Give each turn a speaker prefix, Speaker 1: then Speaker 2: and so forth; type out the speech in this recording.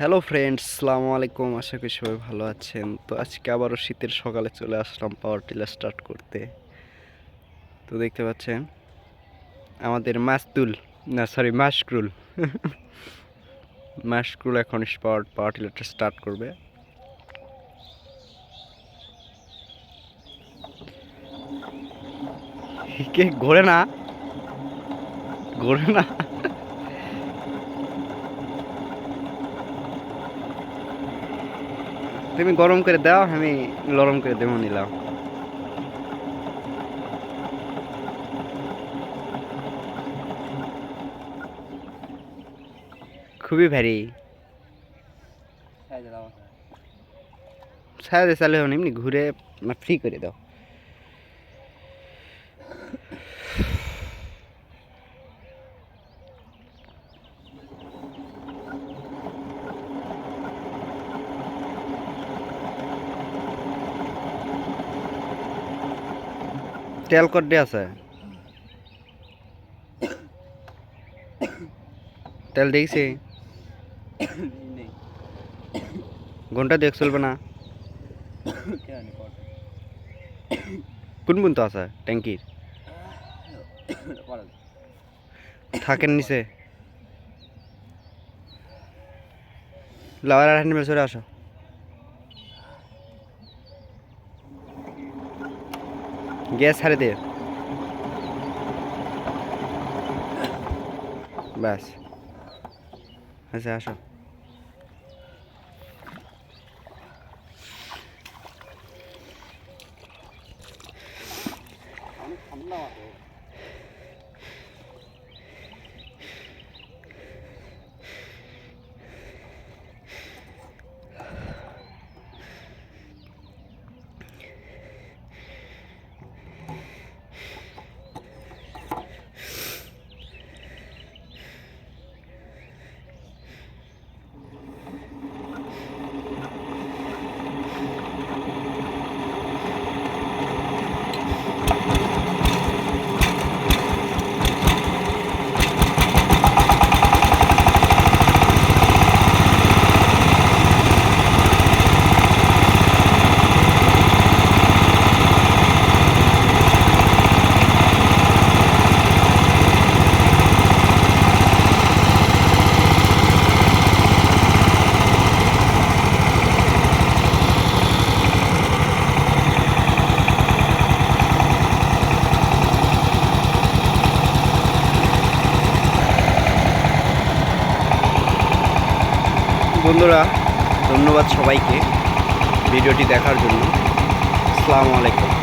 Speaker 1: Hello friends আসসালামু আলাইকুম। আশা করি সবাই ভালো আছেন। তো আজকে আবারও শীতের সকালে চলে আসলাম পাওয়ার টিলার স্টার্ট করতে। তো দেখতে পাচ্ছেন, আমাদের মাস্তুল না সরি মাশক্রুল মাশক্রুল এখন পাওয়ার পাওয়ার টিলারটা স্টার্ট করবে। কে, ঘোরে না? ঘোরে না? তুমি গরম করে দাও আমি নরম করে দেবো নিলাম খুবই ভারী। সাড়ে চালে হন এমনি ঘুরে ফ্রি করে দাও। তেল কড্ডে আছে? তেল দেখছি ঘণ্টা দেখ চলবে না। কোন কোন তো আছে? ট্যাঙ্কির। থাকেন নিচে। আর হ্যান্ডমেল সরে আসো। গ্যাস হারে দে। ব্যাস। আচ্ছা আসো। বন্ধুরা ধন্যবাদ সবাইকে ভিডিওটি দেখার জন্য। আসসালামু আলাইকুম।